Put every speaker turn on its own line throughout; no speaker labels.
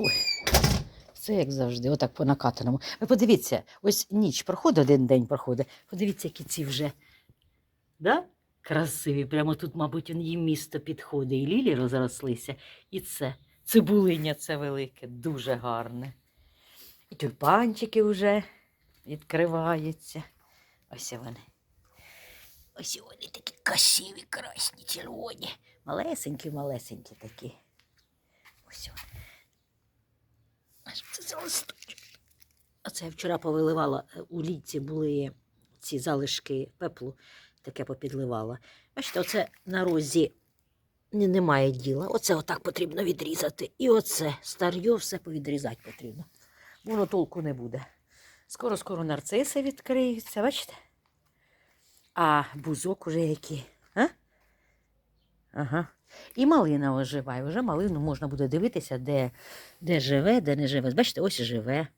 Ой, це як завжди, отак по накатаному. Ви подивіться, ось ніч проходить, один день проходить. Подивіться, які ці вже. Да? Красиві. Прямо тут, мабуть, їм місто підходить. І лілі розрослися. І це. Цибулиня це велике, дуже гарне. І тюльпанчики вже відкриваються. Ось вони. Ось вони такі красиві, красні, червоні. Малесенькі, малесенькі такі. Ось вони. Аж це за листочок. Оце я вчора повиливала. е, У літці були ці залишки пеплу, таке попідливала. Бачите, оце на розі немає діла. Оце отак потрібно відрізати. І оце старьо все повідрізати потрібно. Воно толку не буде. Скоро-скоро нарциси відкриються, бачите? А бузок уже який. А? Ага. І малина оживає. Вже малину можна буде дивитися, де, де живе, де не живе. Бачите, ось живе.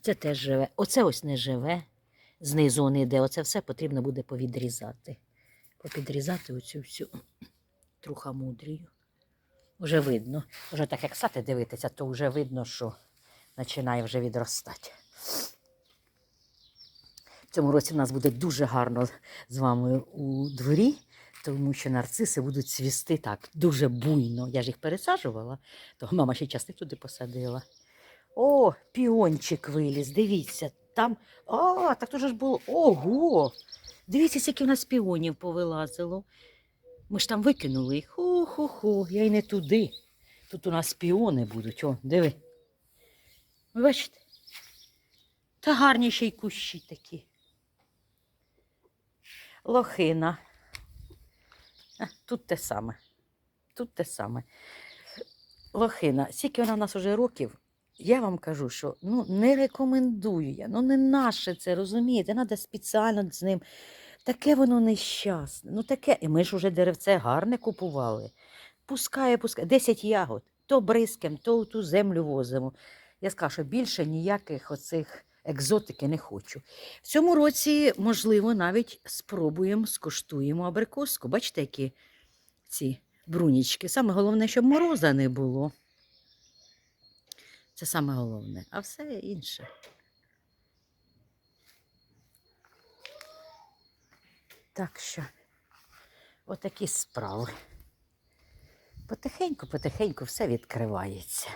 Це теж живе. Оце ось не живе. Знизу не йде. Оце все потрібно буде повідрізати. Попідрізати оцю всю трухамудрію. Вже видно. Вже так як сати дивитися, то вже видно, що починає вже відростати. В цьому році в нас буде дуже гарно з вами у дворі, тому що нарциси будуть цвісти так дуже буйно. Я ж їх пересаджувала, то мама ще частик туди посадила. О, піончик виліз, дивіться, там. А, так то ж було. Ого! Дивіться, скільки в нас піонів повилазило. Ми ж там викинули їх. Ху-ху-ху, я й не туди. Тут у нас піони будуть. О, диви. Ви бачите? Та гарні ще й кущі такі. Лохина. Тут те саме. Тут те саме. Лохина. Скільки вона в нас вже років, я вам кажу, що ну, не рекомендую я. Ну, не наше це, розумієте? Треба спеціально з ним. Таке воно нещасне. Ну таке. І ми ж уже деревце гарне купували. Пускає, пускає. 10 ягод. То бризкем, то у ту землю возимо. Я скажу, що більше ніяких оцих екзотики не хочу. В цьому році, можливо, навіть спробуємо, скуштуємо абрикоску. Бачите, які ці брунічки. Саме головне, щоб мороза не було. Це саме головне, а все інше. Так що, отакі справи. Потихеньку, потихеньку все відкривається.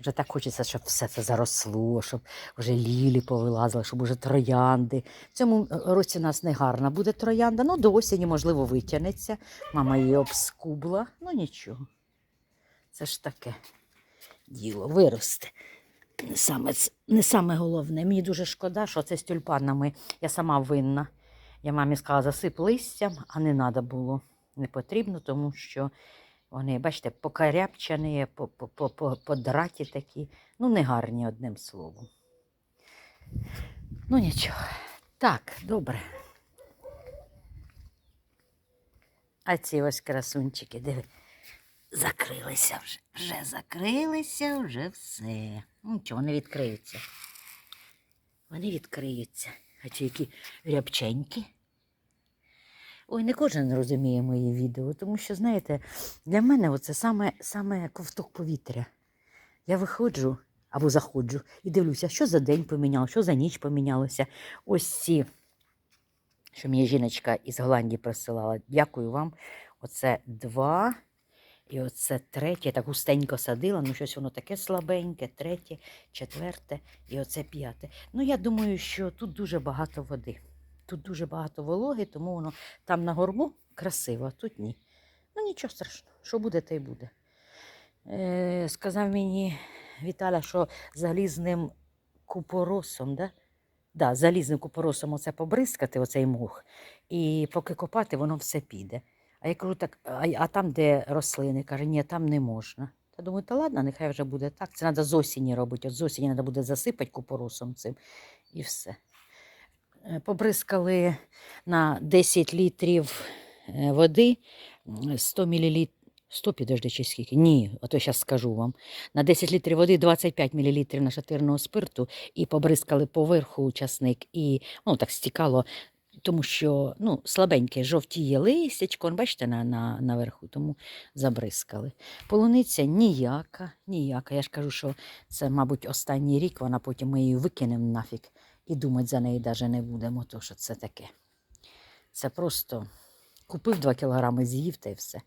Вже так хочеться, щоб все це заросло, щоб вже лілі повилазили, щоб уже троянди. В цьому е, році у нас не гарна буде троянда. Ну, до осені, можливо, витягнеться. Мама її обскубла. Ну нічого. Це ж таке діло виросте. Не саме, не саме головне. Мені дуже шкода, що це з тюльпанами. Я сама винна. Я мамі сказала, засип листям, а не треба було. Не потрібно, тому що вони, бачите, покарябчані, по- по- по- по- подраті такі. Ну, не гарні, одним словом. Ну, нічого. Так, добре. А ці ось красунчики, диви, закрилися вже. Вже закрилися, вже все. Нічого, вони відкриються. Вони відкриються. А ці які рябченькі. Ой, не кожен розуміє мої відео, тому що, знаєте, для мене це саме, саме ковток повітря. Я виходжу або заходжу і дивлюся, що за день помінялося, що за ніч помінялося. Ось ці, що мені жіночка із Голландії присилала. Дякую вам. Оце два. І оце третє, я так густенько садила, ну щось воно таке слабеньке, третє, четверте і оце п'яте. Ну, я думаю, що тут дуже багато води. Тут дуже багато вологи, тому воно там на горбу красиво, а тут ні. Ну нічого страшного, що буде, те й буде. Е, сказав мені Віталя, що залізним купоросом, да? Да, залізним купоросом оце побризкати, оцей мох, і поки копати, воно все піде. А я кажу, так, а, а там, де рослини, каже, ні, там не можна. Та думаю, та ладно, нехай вже буде так. Це треба з осені робити. От з осені треба буде засипати купоросом цим і все. Е, Побризкали на 10 літрів е, води, 100 мл. 100, підожди, чи скільки? Ні, а то зараз скажу вам. На 10 літрів води 25 мл нашатирного спирту і побризкали поверху часник, і ну, так стікало тому що ну, слабеньке жовтіє листячко, бачите, на, на, наверху, тому забризкали. Полуниця ніяка, ніяка. Я ж кажу, що це, мабуть, останній рік, вона потім ми її викинемо нафіг і думати за неї навіть не будемо, то що це таке. Це просто купив 2 кілограми, з'їв та й все.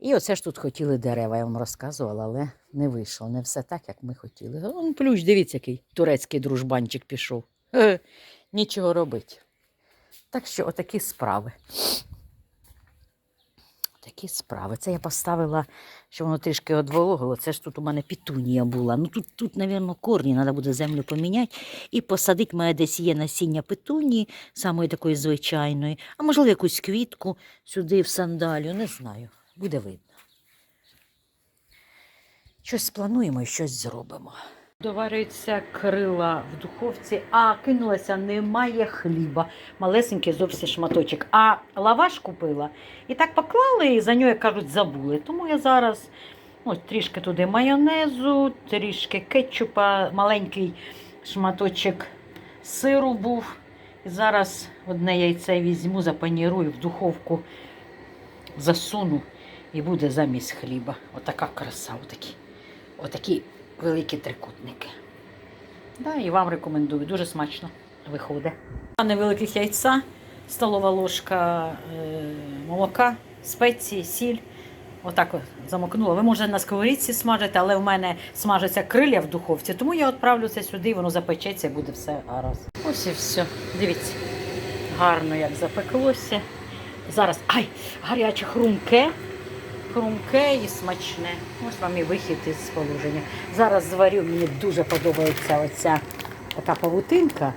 І оце ж тут хотіли дерева, я вам розказувала, але не вийшло. Не все так, як ми хотіли. Он плющ, дивіться, який турецький дружбанчик пішов. Е, нічого робити. Так що отакі справи. Такі справи. Це я поставила, що воно трішки одвологило. Це ж тут у мене пітунія була. Ну тут, тут, мабуть, корні треба буде землю поміняти і посадити. Мене десь є насіння петунії, самої такої звичайної, а можливо, якусь квітку сюди в сандалю, не знаю. Буде видно. Щось сплануємо і щось зробимо. Доварюються крила в духовці, а кинулася, немає хліба. Малесенький зовсім шматочок. А лаваш купила і так поклали, і за нього, як кажуть, забули. Тому я зараз ось трішки туди майонезу, трішки кетчупа, маленький шматочок сиру був. І зараз одне яйце візьму, запанірую в духовку, засуну і буде замість хліба. Отака краса, отакі, отакі великі трикутники. Да, і вам рекомендую, дуже смачно виходить. Два невеликих яйця, столова ложка е, молока, спеції, сіль. Отак от замокнула. Ви можете на сковорідці смажити, але в мене смажаться криля в духовці, тому я відправлю це сюди, воно запечеться і буде все гаразд. Ось і все. Дивіться, гарно як запеклося. Зараз ай, гаряче хрумке, хрумке і смачне. Ось вам і вихід із положення. Зараз зварю, мені дуже подобається оця така павутинка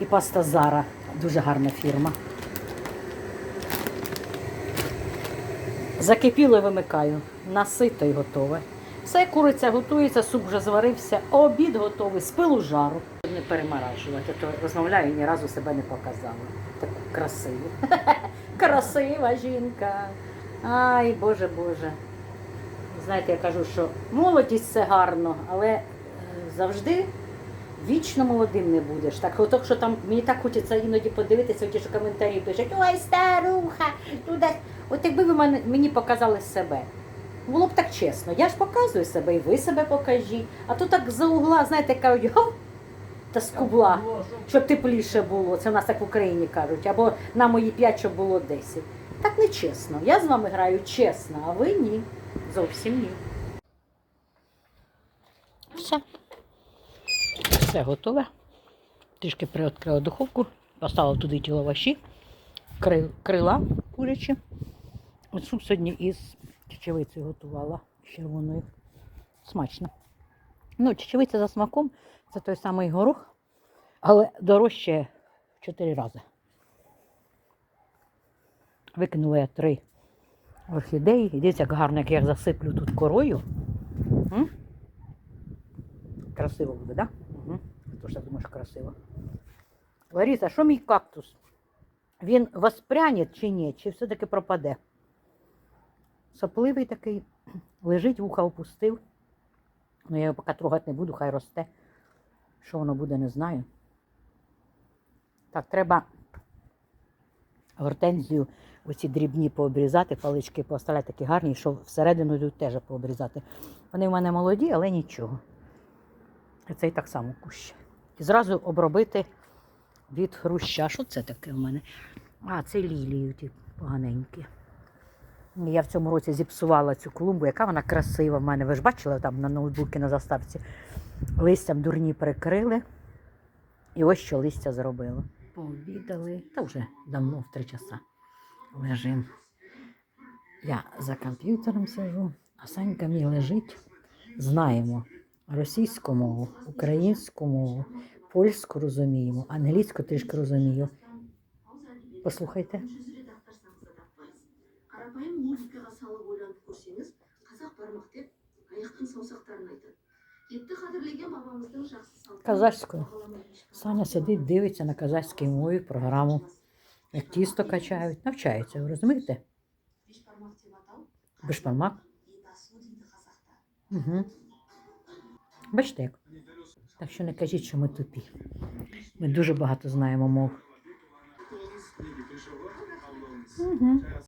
і паста Зара. Дуже гарна фірма. Закипіло вимикаю. Насито і готове. Все, куриця готується, суп вже зварився, обід готовий, з пилу жару. Не перемаражувати, то розмовляю і ні разу себе не показала. Таку красиву. Красива жінка. Ай, Боже Боже. Знаєте, я кажу, що молодість це гарно, але е, завжди вічно молодим не будеш. Так, от, що там мені так хочеться іноді подивитися, ті, що коментарі пишуть, ой, старуха, туди. От якби ви мені показали себе. Було б так чесно. Я ж показую себе, і ви себе покажіть. А то так за угла, знаєте, кажуть, та з кубла, щоб тепліше було. Це в нас так в Україні кажуть. Або на мої п'ять, щоб було 10. Так не чесно. Я з вами граю чесно, а ви ні. Зовсім ні. Все. Все готове. Трішки приоткрила духовку, поставила туди ті лаваші, кри- крила курячі. От суп сьогодні із чечевицею готувала червоною. Смачно. Ну, чечевиця за смаком це той самий горох, але дорожче в 4 рази. Викинула я три орхідеї. Дивіться, як гарно, як я засиплю тут корою. М? Красиво буде, так? Да? Угу. Тож так думаєш, красиво. Лариса, що мій кактус? Він воспряне чи ні, чи все-таки пропаде? Сопливий такий, лежить, вуха опустив. Ну, я його поки трогати не буду, хай росте. Що воно буде, не знаю. Так, треба гортензію оці дрібні пообрізати, палички поставляти такі гарні, що всередину йдуть теж пообрізати. Вони в мене молоді, але нічого. І цей так само кущ. І зразу обробити від хруща. Що це таке в мене? А, це лілії ті поганенькі. Я в цьому році зіпсувала цю клумбу, яка вона красива в мене. Ви ж бачили там на ноутбуці на заставці. Листям дурні прикрили. І ось що листя зробило. Пообідали, та вже давно в три часа лежим. Я за комп'ютером сижу, а Санька мій лежить. Знаємо російську мову, українську мову, польську розуміємо, англійську трішки розумію. Послухайте.
қарапайым музыкаға салып ойланып көрсеңіз қазақ бармақ деп аяқтың саусақтарын айтады етті қадірлеген бабамыздың жақсы салты
Казахською. Саня сидить, дивиться на казахській мові програму, як тісто качають, навчаються, ви розумієте?
Бешпармак.
Угу. Бачите як? Так що не кажіть, що ми тупі. Ми дуже багато знаємо мов. жаңа